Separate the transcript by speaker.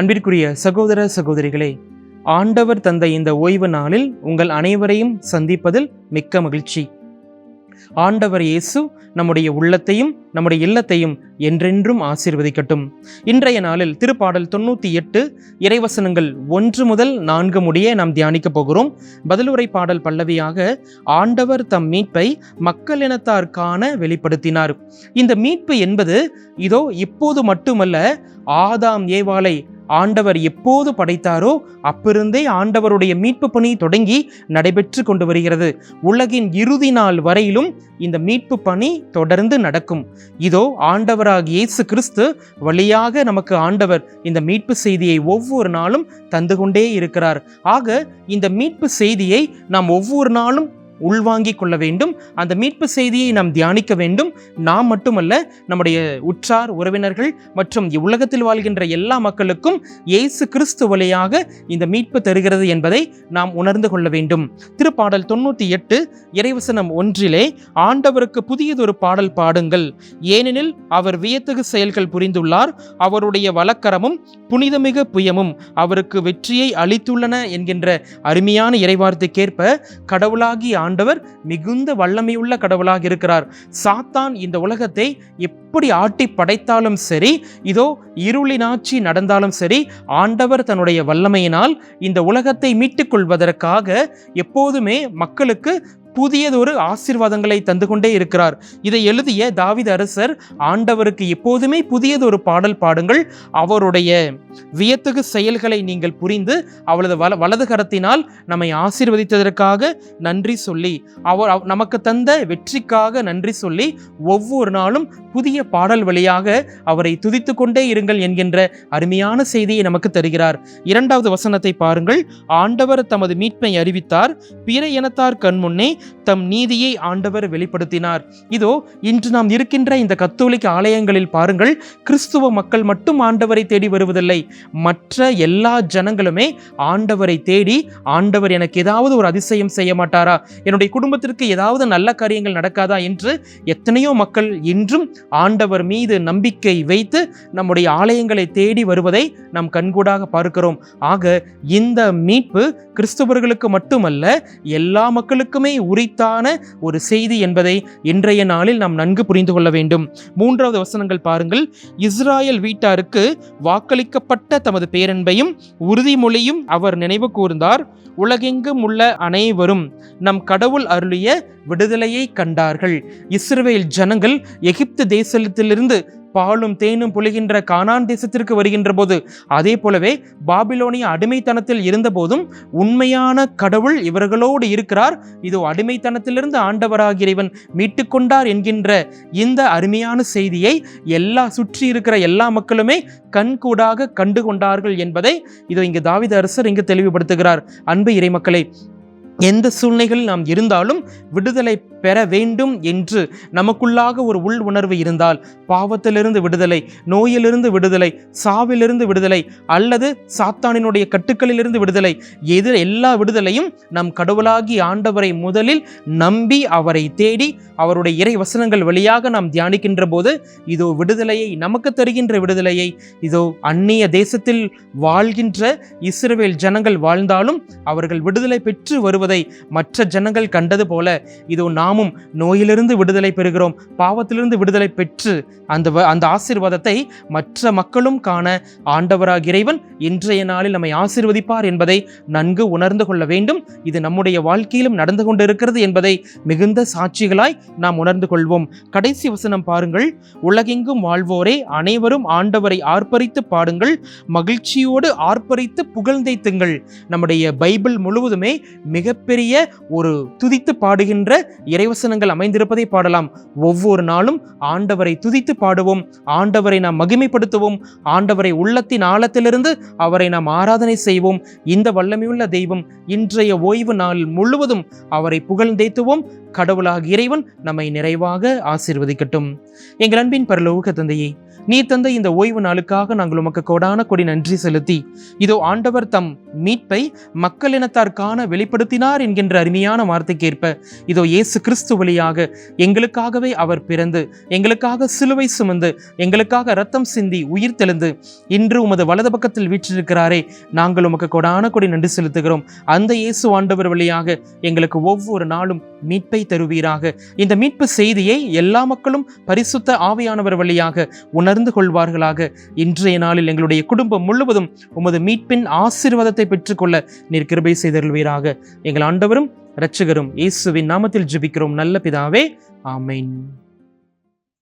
Speaker 1: அன்பிற்குரிய சகோதர சகோதரிகளே ஆண்டவர் தந்த இந்த ஓய்வு நாளில் உங்கள் அனைவரையும் சந்திப்பதில் மிக்க மகிழ்ச்சி. ஆண்டவர் இயேசு நம்முடைய உள்ளத்தையும் நம்முடைய இல்லத்தையும் என்றென்றும் ஆசீர்வதிக்கட்டும். இன்றைய நாளில் திருப்பாடல் தொண்ணூற்றி எட்டு இறைவசனங்கள் ஒன்று முதல் நான்கு முடிய நாம் தியானிக்கப் போகிறோம். பதிலுரை பாடல் பல்லவியாக ஆண்டவர் தம் மீட்பை மக்கள் இனத்தார் காண வெளிப்படுத்தினார். இந்த மீட்பு என்பது இதோ இப்போது மட்டுமல்ல ஆதாம் ஏவாளை ஆண்டவர் எப்போது படைத்தாரோ அப்பிருந்தே ஆண்டவருடைய மீட்பு பணி தொடங்கி நடைபெற்று கொண்டு வருகிறது. உலகின் இறுதி நாள் வரையிலும் இந்த மீட்பு பணி தொடர்ந்து நடக்கும். இதோ ஆண்டவராக இயேசு கிறிஸ்து வழியாக நமக்கு ஆண்டவர் இந்த மீட்பு செய்தியை ஒவ்வொரு நாளும் தந்து கொண்டே இருக்கிறார். ஆக இந்த மீட்பு செய்தியை நாம் ஒவ்வொரு நாளும் உள்வாங்கிக் கொள்ள வேண்டும். அந்த மீட்பு செய்தியை நாம் தியானிக்க வேண்டும். நாம் மட்டுமல்ல நம்முடைய உற்றார் உறவினர்கள் மற்றும் உலகத்தில் வாழ்கின்ற எல்லா மக்களுக்கும் இயேசு கிறிஸ்து வழியாக இந்த மீட்பு தருகிறது என்பதை நாம் உணர்ந்து கொள்ள வேண்டும். திருப்பாடல் தொண்ணூற்றி எட்டு இறைவசனம் ஒன்றிலே ஆண்டவருக்கு புதியதொரு பாடல் பாடுங்கள். ஏனெனில் அவர் வியத்தகு செயல்கள் புரிந்துள்ளார். அவருடைய வழக்கரமும் புனிதமிகு புயமும் அவருக்கு வெற்றியை அளித்துள்ளன என்கின்ற அருமையான இறைவார்த்தைக்கேற்ப கடவுளாகி ஆண்டவர் மிகுந்த வல்லமையுள்ள கடவுளாக இருக்கிறார். சாத்தான் இந்த உலகத்தை எப்படி ஆட்டி படைத்தாலும் சரி இதோ இருளினாட்சி நடந்தாலும் சரி ஆண்டவர் தன்னுடைய வல்லமையினால் இந்த உலகத்தை மீட்டுக் கொள்வதற்காக எப்போதுமே மக்களுக்கு புதியதொரு ஆசிர்வாதங்களை தந்து கொண்டே இருக்கிறார். இதை எழுதிய தாவித அரசர் ஆண்டவருக்கு எப்போதுமே புதியதொரு பாடல் பாடுங்கள். அவருடைய வியத்தகு செயல்களை நீங்கள் புரிந்து அவளது வல வலது கரத்தினால் நம்மை ஆசீர்வதித்ததற்காக நன்றி சொல்லி அவர் நமக்கு தந்த வெற்றிக்காக நன்றி சொல்லி ஒவ்வொரு நாளும் புதிய பாடல் வழியாக அவரை துதித்து கொண்டே இருங்கள் என்கின்ற அருமையான செய்தியை நமக்கு தருகிறார். இரண்டாவது வசனத்தை பாருங்கள். ஆண்டவர் தமது மீட்பை அறிவித்தார். பிற இனத்தார் கண்முன்னே தம் நீதியை ஆண்டவர் வெளிப்படுத்தினார். இதோ இன்று நாம் இருக்கின்ற இந்த கத்தோலிக்க ஆலயங்களில் பாருங்கள் கிறிஸ்துவ மக்கள் மட்டும் ஆண்டவரை தேடி வருவதில்லை. மற்ற எல்லா ஜனங்களுமே ஆண்டவரை தேடி ஆண்டவர் எனக்கு ஏதாவது ஒரு அதிசயம் செய்ய மாட்டாரா? என்னுடைய குடும்பத்திற்கு ஏதாவது நல்ல காரியங்கள் நடக்காதா என்று எத்தனையோ மக்கள் இன்றும் ஆண்டவர் மீது நம்பிக்கை வைத்து நம்முடைய ஆலயங்களை தேடி வருவதை நாம் கண்கூடாக பார்க்கிறோம். ஆக இந்த மீட்பு கிறிஸ்துவர்களுக்கு மட்டுமல்ல எல்லா மக்களுக்குமே உரித்தான ஒரு செய்தி என்பதை இன்றைய நாளில் நாம் நன்கு புரிந்து கொள்ள வேண்டும். மூன்றாவது வசனங்கள் பாருங்கள். இஸ்ராயல் வீட்டாருக்கு வாக்களிக்கப்பட்ட தமது பேரன்பையும் உறுதிமொழியும் அவர் நினைவு கூர்ந்தார். உலகெங்கும் உள்ள அனைவரும் நம் கடவுள் அருளிய விடுதலையை கண்டார்கள். இஸ்ரேல் ஜனங்கள் எகிப்து தேசத்திலிருந்து பாலும் தேனும் புலிகின்ற கானான் தேசத்திற்கு வருகின்ற போது அதே போலவே பாபிலோனிய அடிமைத்தனத்தில் இருந்தபோதும் உண்மையான கடவுள் இவர்களோடு இருக்கிறார். இதோ அடிமைத்தனத்திலிருந்து ஆண்டவராகிய இறைவன் மீட்டுக்கொண்டார் என்கின்ற இந்த அருமையான செய்தியை எல்லா சுற்றி இருக்கிற எல்லா மக்களுமே கண்கூடாக கண்டு கொண்டார்கள் என்பதை இதோ இங்கு தாவித அரசர் இங்கு தெளிவுபடுத்துகிறார். அன்பு இறைமக்களை எந்த சூழ்நிலைகளில் நாம் இருந்தாலும் விடுதலை பெற வேண்டும் என்று நமக்குள்ளாக ஒரு உள் உணர்வு இருந்தால் பாவத்திலிருந்து விடுதலை நோயிலிருந்து விடுதலை சாவிலிருந்து விடுதலை அல்லது சாத்தானினுடைய கட்டுக்களிலிருந்து விடுதலை எது எல்லா விடுதலையும் நம் கடவுளாகி ஆண்டவரை முதலில் நம்பி அவரை தேடி அவருடைய இறை வசனங்கள் வழியாக நாம் தியானிக்கின்ற போது இதோ விடுதலையை நமக்கு தருகின்ற விடுதலையை இதோ அந்நிய தேசத்தில் வாழ்கின்ற இஸ்ரவேல் ஜனங்கள் வாழ்ந்தாலும் அவர்கள் விடுதலை பெற்று வருவதை மற்ற ஜனங்கள் கண்டது போல இதோ நாம் நாமும் நோயிலிருந்து விடுதலை பெறுகிறோம் பாவத்திலிருந்து விடுதலை பெற்று அந்த அந்த ஆசீர்வாதத்தை மற்ற மக்களும் காண ஆண்டவராக இறைவன் இன்றைய நாளில் நம்மை ஆசீர்வதிப்பார் என்பதை நன்கு உணர்ந்து கொள்ள வேண்டும். இது நம்முடைய வாழ்க்கையிலும் நடந்து கொண்டிருக்கிறது என்பதை மிகுந்த சாட்சிகளாய் நாம் உணர்ந்து கொள்வோம். கடைசி வசனம் பாருங்கள். உலகெங்கும் வாழ்வோரே அனைவரும் ஆண்டவரை ஆர்ப்பரித்து பாடுங்கள். மகிழ்ச்சியோடு ஆர்ப்பரித்து புகழ்ந்தைத்துங்கள் நம்முடைய பைபிள் முழுவதுமே மிகப்பெரிய ஒரு துதித்து பாடுகின்ற இறைவசனங்கள் அமைந்திருப்பதை பாடலாம். ஒவ்வொரு நாளும் ஆண்டவரை துதித்து பாடுவோம். ஆண்டவரை நாம் மகிமைப்படுத்துவோம். ஆண்டவரை உள்ளத்தின் ஆழத்திலிருந்து அவரை நாம் ஆராதனை செய்வோம். இந்த வல்லமையுள்ள தெய்வம் இன்றைய ஓய்வு நாள் முழுவதும் அவரை புகழ்ந்தேத்துவோம். கடவுளாக இறைவன் நம்மை நிறைவாக ஆசீர்வதிக்கட்டும். எங்கள் அன்பின் பரலோக தந்தையே நீ தந்த இந்த ஓய்வு நாளுக்காக நாங்கள் உமக்கு கொடான கொடி நன்றி செலுத்தி. இதோ ஆண்டவர் தம் மீட்பை மக்கள் இனத்தார்கான வெளிப்படுத்தினார் என்கின்ற அருமையான வார்த்தைக்கேற்ப. இதோ இயேசு கிறிஸ்து வழியாக எங்களுக்காகவே அவர் பிறந்து எங்களுக்காக சிலுவை சுமந்து எங்களுக்காக ரத்தம் சிந்தி உயிர் தெழுந்து இன்று உமது வலது பக்கத்தில் வீற்றிருக்கிறாரே நாங்கள் உமக்கு கொடான கொடி நன்றி செலுத்துகிறோம். அந்த இயேசு ஆண்டவர் வழியாக எங்களுக்கு ஒவ்வொரு நாளும் மீட்பை தருவீராக. இந்த மீட்பு செய்தியை எல்லா மக்களும் பரிசுத்த ஆவியானவர் வழியாக உணர்ந்து கொள்வார்களாக. இன்றைய நாளில் எங்களுடைய குடும்பம் முழுவதும் உமது மீட்பின் ஆசீர்வாதத்தை பெற்றுக்கொள்ள நீர் கிருபை செய்தருள்வீராக. எங்கள் ஆண்டவரும் இரட்சகரும் இயேசுவின் நாமத்தில் ஜெபிக்கிறோம். நல்ல பிதாவே ஆமென்.